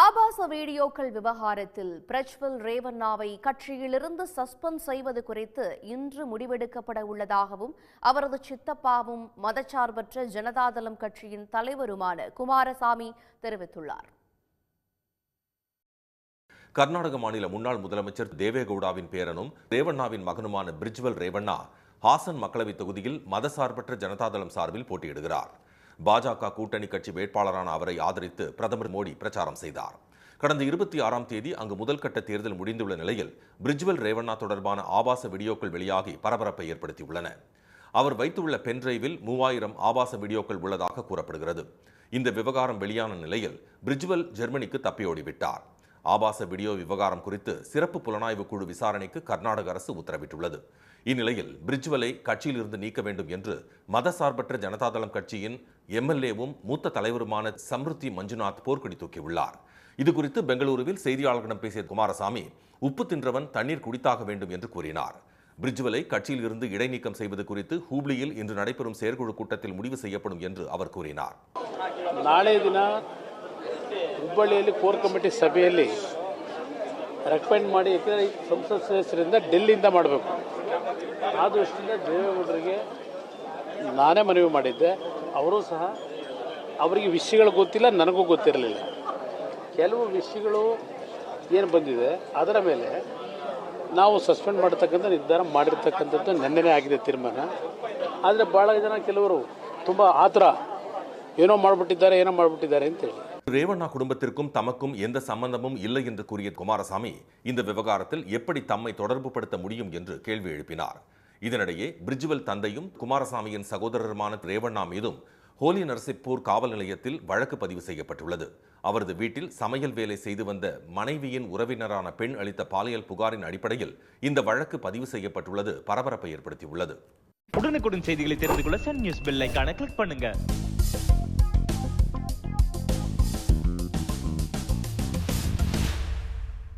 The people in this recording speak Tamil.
ஆபாச வீடியோக்கள் விவகாரத்தில் பிரஜ்வல் ரேவண்ணாவை கட்சியிலிருந்து சஸ்பெண்ட் செய்வது குறித்து இன்று முடிவெடுக்கப்பட உள்ளதாகவும் அவரது சித்தப்பாவும் மதச்சார்பற்ற ஜனதாதளம் கட்சியின் தலைவருமான குமாரசாமி தெரிவித்துள்ளார். கர்நாடக மாநில முன்னாள் முதலமைச்சர் தேவேகவுடாவின் பேரனும் ரேவண்ணாவின் மகனுமான பிரிஜ்வல் ரேவண்ணா ஹாசன் மக்களவைத் தொகுதியில் மதசார்பற்ற ஜனதாதளம் சார்பில் போட்டியிடுகிறார். பாஜக கூட்டணி கட்சி வேட்பாளரான அவரை ஆதரித்து பிரதமர் மோடி பிரச்சாரம் செய்தார். கடந்த இருபத்தி ஆறாம் தேதி அங்கு முதல் கட்ட தேர்தல் முடிந்துள்ள நிலையில் பிரிஜ்வல் ரேவண்ணா தொடர்பான ஆபாச வீடியோக்கள் வெளியாகி பரபரப்பை ஏற்படுத்தியுள்ளன. அவர் வைத்துள்ள பென்டிரைவில் மூவாயிரம் ஆபாச வீடியோக்கள் உள்ளதாக கூறப்படுகிறது. இந்த விவகாரம் வெளியான நிலையில் பிரிஜ்வல் ஜெர்மனிக்கு தப்பியோடிவிட்டார் ஆபாச வீடியோ விவகாரம் குறித்து சிறப்பு புலனாய்வு குழு விசாரணைக்கு கர்நாடக அரசு உத்தரவிட்டுள்ளது. இந்நிலையில் பிரிஜ்வலை கட்சியிலிருந்து நீக்க வேண்டும் என்று மதசார்பற்ற ஜனதாதளம் கட்சியின் எம்எல்ஏவும் மூத்த தலைவருமான சம்ருத்தி மஞ்சுநாத் போர்க்கொடி தூக்கியுள்ளார். இது குறித்து பெங்களூருவில் செய்தியாளர்களிடம் பேசிய குமாரசாமி உப்பு தின்றவன் தண்ணீர் குடித்தாக வேண்டும் என்று கூறினார். பிரிஜ்வலை கட்சியில் இருந்து இடைநீக்கம் செய்வது குறித்து ஹூப்ளியில் இன்று நடைபெறும் செயற்குழு கூட்டத்தில் முடிவு செய்யப்படும் என்று அவர் கூறினார். நாளைய தினம் ಹುಬ್ಬಳ್ಳಿಯಲ್ಲಿ ಕೋರ್ ಕಮಿಟಿ ಸಭೆಯಲ್ಲಿ ರೆಕಮೆಂಡ್ ಮಾಡಿ ಯಾಕೆಂದರೆ ಸಂಸತ್ ಸದಸ್ಯರಿಂದ ಡೆಲ್ಲಿಯಿಂದ ಮಾಡಬೇಕು. ಆ ದೃಷ್ಟಿಯಿಂದ ದೇವೇಗೌಡರಿಗೆ ನಾನೇ ಮನವಿ ಮಾಡಿದ್ದೆ. ಅವರು ಸಹ ಅವರಿಗೆ ವಿಷಯಗಳು ಗೊತ್ತಿಲ್ಲ, ನನಗೂ ಗೊತ್ತಿರಲಿಲ್ಲ. ಕೆಲವು ವಿಷಯಗಳು ಏನು ಬಂದಿದೆ, ಅದರ ಮೇಲೆ ನಾವು ಸಸ್ಪೆಂಡ್ ಮಾಡ್ತಕ್ಕಂಥ ನಿರ್ಧಾರ ಮಾಡಿರ್ತಕ್ಕಂಥದ್ದು ನೆನ್ನೆನೇ ಆಗಿದೆ ತೀರ್ಮಾನ. ಆದರೆ ಭಾಳ ಜನ ಕೆಲವರು ತುಂಬ ಆತರ ಏನೋ ಮಾಡಿಬಿಟ್ಟಿದ್ದಾರೆ ಏನೋ ಮಾಡಿಬಿಟ್ಟಿದ್ದಾರೆ ಅಂತೇಳಿ ரேவண்ணா குடும்பத்திற்கும் தமக்கும் எந்த சம்பந்தமும் இல்லை என்று கூறிய குமாரசாமி இந்த விவகாரத்தில் எப்படி தம்மை தொடர்புபடுத்த முடியும் என்று கேள்வி எழுப்பினார் இதனிடையே பிரிஜ்வல் தந்தையும் குமாரசாமியின் சகோதரருமான ரேவண்ணா மீதும் ஹோலி நரசிப்பூர் காவல் நிலையத்தில் வழக்கு பதிவு செய்யப்பட்டுள்ளது அவரது வீட்டில் சமையல் வேலை செய்து வந்த மனைவியின் உறவினரான பெண் அளித்த பாலியல் புகாரின் அடிப்படையில் இந்த வழக்கு பதிவு செய்யப்பட்டுள்ளது பரபரப்பை ஏற்படுத்தியுள்ளது உடனுக்குடன் செய்திகளை தெரிந்து கொள்ள சன் நியூஸ் பெல் ஐகானை கிளிக் பண்ணுங்க